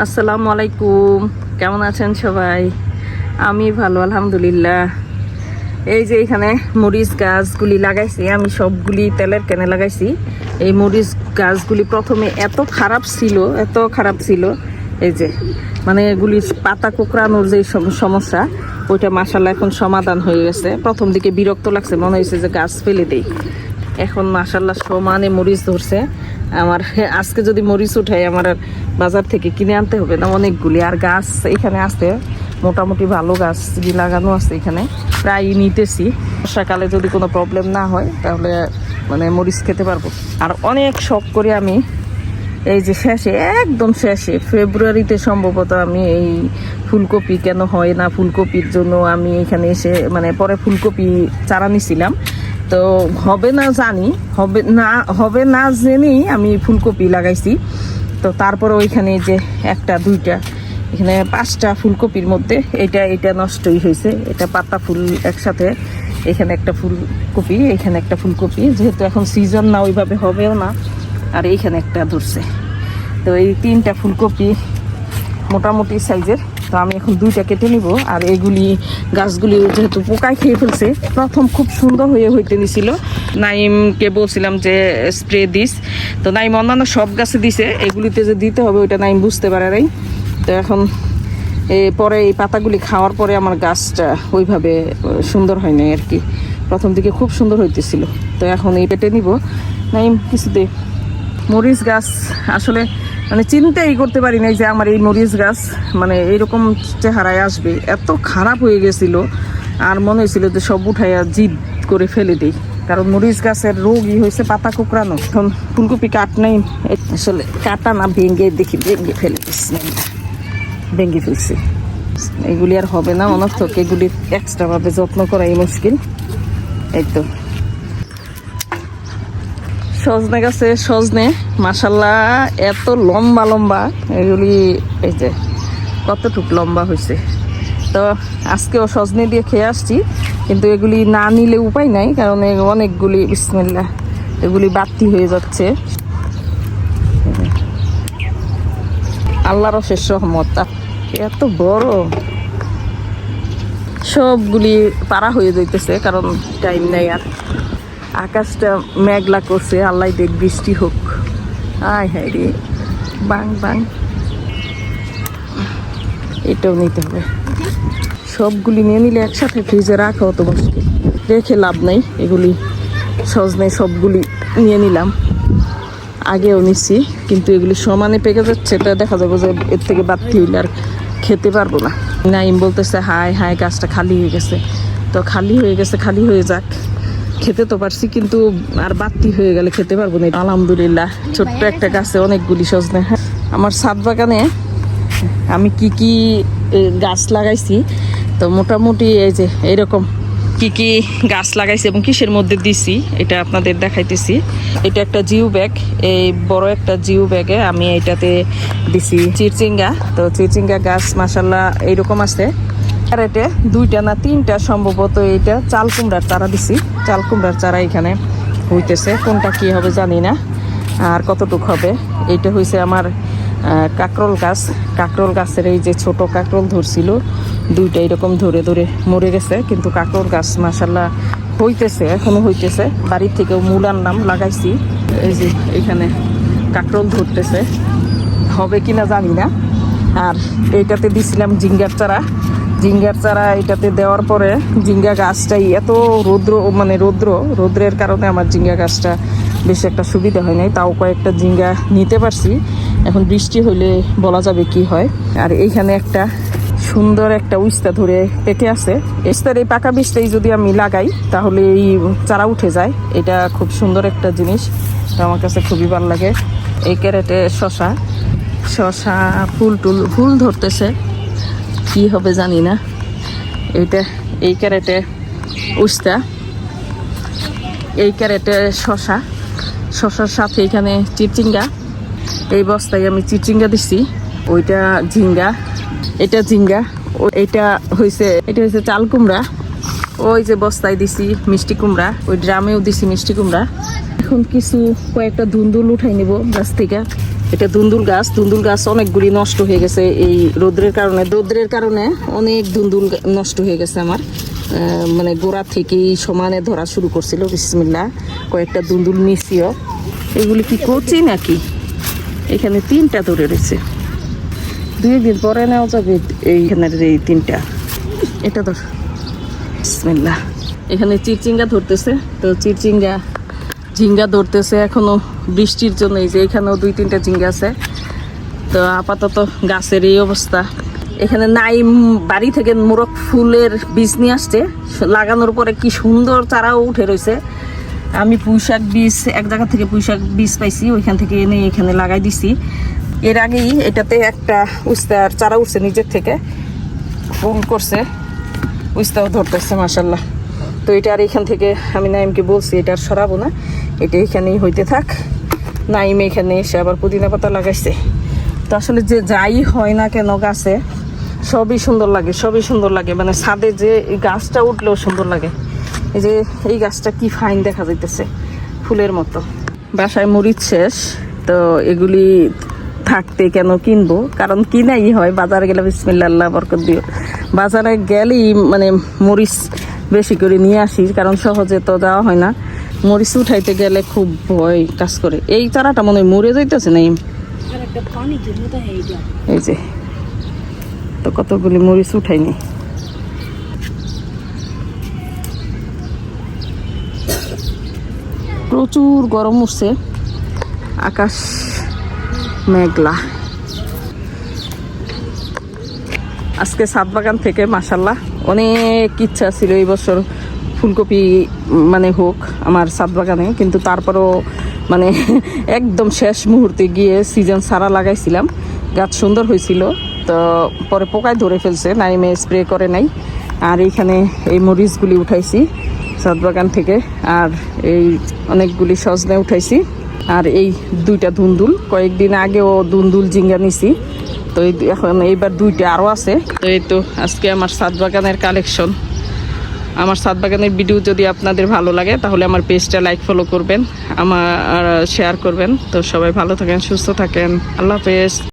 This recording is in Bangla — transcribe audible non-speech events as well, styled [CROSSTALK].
আসসালামু আলাইকুম। কেমন আছেন সবাই? আমি ভালো, আলহামদুলিল্লাহ। এই যে এখানে মরিচ গাছগুলি লাগাইছি, আমি সবগুলি তেলের কেনে লাগাইছি। এই মরিচ গাছগুলি প্রথমে এত খারাপ ছিল, এত খারাপ ছিল। এই যে মানে এগুলি পাতা কোকড়ানোর যে সম- সমস্যা, ওইটা মাসাল্লাহ এখন সমাধান হয়ে গেছে। প্রথম দিকে বিরক্ত লাগছে, মনে হয়েছে যে গাছ ফেলে দেই। এখন মাসাল্লাহ সমানে মরিচ ধরছে। আমার আজকে যদি মরিচ উঠাই আমার বাজার থেকে কিনে আনতে হবে না, অনেকগুলি। আর গাছ এখানে আছে, মোটামুটি ভালো গাছ লাগানো আছে এখানে। প্রায় নিতেছি। বর্ষাকালে যদি কোনো প্রবলেম না হয়, তাহলে মানে মরিচ খেতে পারব। আর অনেক শখ করে আমি, এই যে শেষে, একদম শেষে, ফেব্রুয়ারিতে সম্ভবত আমি এই ফুলকপি কেন হয় না, ফুলকপির জন্য আমি এখানে এসে মানে পরে ফুলকপি চারা নিছিলাম। তো হবে না জানি, হবে না হবে না জেনেই আমি ফুলকপি লাগাইছি। তো তারপরে ওইখানে যে একটা, দুইটা, এখানে পাঁচটা ফুলকপির মধ্যে এটা এটা নষ্টই হয়েছে। এটা পাতা ফুল একসাথে, এখানে একটা ফুলকপি, এখানে একটা ফুলকপি। যেহেতু এখন সিজন না, ওইভাবে হবেও না। আর এইখানে একটা ধরছে। তো এই তিনটা ফুলকপি মোটামুটি সাইজের তো আমি এখন দুইটা কেটে নিব। আর এগুলি গাছগুলি যেহেতু পোকায় খেয়ে ফেলছে, প্রথম খুব সুন্দর হয়ে হইতে নিছিল। নাইমকে বলছিলাম যে, স্প্রে দিস। তো নাইম অন্যান্য সব গাছে দিছে। এগুলিতে যে দিতে হবে, ওইটা নাইম বুঝতে পারে নাই। তো এখন পরে এই পাতাগুলি খাওয়ার পরে আমার গাছটা ওইভাবে সুন্দর হয় নাই আর কি। প্রথম দিকে খুব সুন্দর হইতেছিল। তো এখন এই পেটে নিব। নাইম কিছুতে মরিচ গাছ আসলে মানে চিন্তাই করতে পারি নাই যে আমার এই মরিচ গাছ মানে এইরকম চেহারায় আসবে। এত খারাপ হয়ে গেছিল আর মনে হয়েছিল যে সব উঠাইয়া জিদ করে ফেলে দিই। কারণ মরিচ গাছের রোগই হয়েছে পাতা কুকরানো এখন ফুলকপি কাট নাই। আসলে কাটা না, ভেঙে দেখি, ভেঙে ফেলে দিচ্ছি ভেঙে ফেলছি। এগুলি আর হবে না অনর্থক। এগুলি এক্সট্রাভাবে যত্ন করাই মুশকিল। এই তো। সজনে গাছে সজনে। মাসাল্লাহ এত লম্বা লম্বা। এগুলি এই যে, কতটুক লম্বা হয়েছে তো আজকেও সজনে দিয়ে খেয়ে আসছি, কিন্তু এগুলি না নিলে উপায় নাই, কারণ অনেকগুলি বিসমিল্লা এগুলি বাড়তি হয়ে যাচ্ছে। আল্লাহর শেষ রহমত। এত বড়। সবগুলি পারা হয়ে যাইতেছে, কারণ টাইম নেই আর। আকাশটা মেঘলা করছে, আল্লাহ দেখ বৃষ্টি হোক। আয় হায় রে, বাং বাং। এটাও নিতে হবে। সবগুলি নিয়ে নিলে একসাথে ফ্রিজে রাখা অত মুশকিল রেখে লাভ নেই, এগুলি সহজ সজনে সবগুলি নিয়ে নিলাম। আগেও নিছি, কিন্তু এগুলি সমানে পেকে যাচ্ছে, এটা দেখা যাবে যে এর থেকে বাড়তি হইলে আর খেতে পারব না। নাইম বলতেছে, হায় হায়, গাছটা খালি হয়ে গেছে। তো খালি হয়ে গেছে, খালি হয়ে যাক। খেতে তো পারছি, কিন্তু আর বাড়তি হয়ে গেলে খেতে পারব না। আলহামদুলিল্লাহ, ছোট্ট একটা গাছে অনেকগুলি সজনে। আমার ছাদ বাগানে আমি কি কি গাছ লাগাইছি, তো মোটামুটি এই যে এরকম কি কি গাছ লাগাইছি এবং কিসের মধ্যে দিছি, এটা আপনাদের দেখাইতেছি। এটা একটা জিও ব্যাগ, এই বড় একটা জিও ব্যাগে আমি এটাতে দিছি চিরচিঙ্গা। তো চিরচিঙ্গা গাছ মাসাল্লাহ এইরকম আছে। এটা দুইটা না তিনটা সম্ভবত এইটা চাল কুমড়ার চারা দিছি। চাল কুমড়ার চারা এখানে হইতেছে। কোনটা কি হবে জানি না। আর কতটুক হবে? এইটা হয়েছে আমার কাকরোল গাছ। কাকরোল গাছের এই যে ছোট কাকরোল ধরছিল, দুইটা এরকম ধরে ধরে মরে গেছে। কিন্তু কাকরোল গাছ মাসাল্লাহ হইতেছে, এখনও হইতেছে। বাড়ির থেকেও মূল আনলাম লাগাইছি। এই যে এখানে কাকরোল ধরতেছে। হবে কিনা জানি না। আর এইটাতে দিছিলাম জিঙ্গার চারা। জিঙ্গার চারা এটাতে দেওয়ার পরে জিঙ্গা গাছটাই এত রৌদ্র মানে রৌদ্র, রৌদ্রের কারণে আমার জিঙ্গা গাছটা বেশ একটা সুবিধা হয় নাই। তাও কয়েকটা জিঙ্গা নিতে পারছি। এখন বৃষ্টি হলে বলা যাবে কি হয়। আর এইখানে একটা সুন্দর একটা উস্তা ধরে পেকে আছে। এস্তার এই পাকা বীজটাই যদি আমি লাগাই, তাহলে এই চারা উঠে যায়। এটা খুব সুন্দর একটা জিনিস। তো আমার কাছে খুবই ভালো লাগে। এই ক্যারেটে শশা শশা ফুল টুল, ফুল ধরতেছে। কি হবে জানি না। এইটা, এই ক্যারেটে উস্তা, এই ক্যারেটে শশা শশার সাথে এখানে চিচিঙ্গা। এই বস্তায় আমি চিচিঙ্গা দিছি। ওইটা ঝিঙ্গা, এটা ঝিঙ্গা, ও এটা হয়েছে এটা হয়েছে চাল কুমড়া। ওই যে বস্তায় দিছি মিষ্টি কুমড়া, ওই ড্রামেও দিছি মিষ্টি কুমড়া। এখন কিছু কয়েকটা ধুন্দুল উঠাই নিব গাছ থেকে। এটা দুন্দুল গাছ। দুন্দুল গাছ অনেকগুলি নষ্ট হয়ে গেছে এই রোদ্রের কারণে। রোদ্রের কারণে অনেক দুন্দুল নষ্ট হয়ে গেছে আমার। মানে গোড়া থেকেই সমানে ধরা শুরু করছিল বিসমিল্লা কয়েকটা দুন্দুল নিছিও। এগুলি কি করছি নাকি? এখানে তিনটা ধরে রয়েছে। দুই দিন পরে নেওয়া যাবে এইখানের এই তিনটা। এটা ধর। বিসমিল্লা এখানে চিরচিঙ্গা ধরতেছে। তো চিরচিঙ্গা ঝিঙ্গা ধরতেছে এখনও বৃষ্টির জন্য, এই যে এখানেও দুই তিনটা ঝিঙ্গা আছে। তো আপাতত গাছের এই অবস্থা। এখানে নাইম বাড়ি থেকে মোরগ ফুলের বীজ নিয়ে আসছে। লাগানোর পরে কি সুন্দর চারাও উঠে রয়েছে। আমি পুঁইশাক বীজ, এক জায়গা থেকে পুঁইশাক বীজ পাইছি, ওইখান থেকে এনে এখানে লাগাই দিছি। এর আগেই এটাতে একটা উস্তার চারা উঠছে নিজের থেকে, ফুল করছে, উস্তাও ধরতেছে মাসাল্লাহ তো এটা আর এখান থেকে আমি নাইমকে বলছি, এটা আর সরাবো না। এটা এখানেই হইতে থাক। নাইম এখানে এসে আবার পুদিনা পাতা লাগাইছে। তো আসলে যে যাই হয় না কেন গাছে, সবই সুন্দর লাগে, সবই সুন্দর লাগে। মানে ছাদে যে এই গাছটা উঠলেও সুন্দর লাগে। এই যে এই গাছটা কি ফাইন দেখা যাইতেছে, ফুলের মতো। বাসায় মরিচ শেষ, তো এগুলি থাকতে কেন কিনবো? কারণ কিনাই হয়, বাজারে গেলে বিসমিল্লা আল্লাহ বরকত দিও। বাজারে গেলেই মানে মরিচ বেশি করে নিয়ে আসি কারণ সহজে তো যাওয়া হয় না। মরিচ উঠাইতে গেলে খুব ভয় কাজ করে। এই চারাটা মনে হয় মরে যাইতেছে না এই যে। তো কতগুলি মরিচ উঠাইনি। প্রচুর গরম উঠছে। আকাশ মেঘলা। আজকে সাত বাগান থেকে মাসাল্লাহ অনেক ইচ্ছা ছিল এই বছর ফুলকপি মানে হোক, আমার সাত বাগানে, কিন্তু তারপরও মানে [LAUGHS] একদম শেষ মুহূর্তে গিয়ে সিজন সারা লাগাইছিলাম। গাছ সুন্দর হয়েছিল, তো পরে পোকায় ধরে ফেলছে নাইমে স্প্রে করে নাই। আর এইখানে এই মরিচগুলি উঠাইছি সাত বাগান থেকে, আর এই অনেকগুলি সজনে উঠাইছি। আর এই দুইটা ধুন্দুল, কয়েকদিন আগেও ধুন্দুল জিঙ্গা নিছি। তো এখন এইবার দুইটা আরও আছে। তো এই তো আজকে আমার সাত বাগানের কালেকশন আমার সাত বাগানের ভিডিও যদি আপনাদের ভালো লাগে, তাহলে আমার পেজটা লাইক ফলো করবেন, আমার শেয়ার করবেন। তো সবাই ভালো থাকেন, সুস্থ থাকেন। আল্লাহ হাফেজ।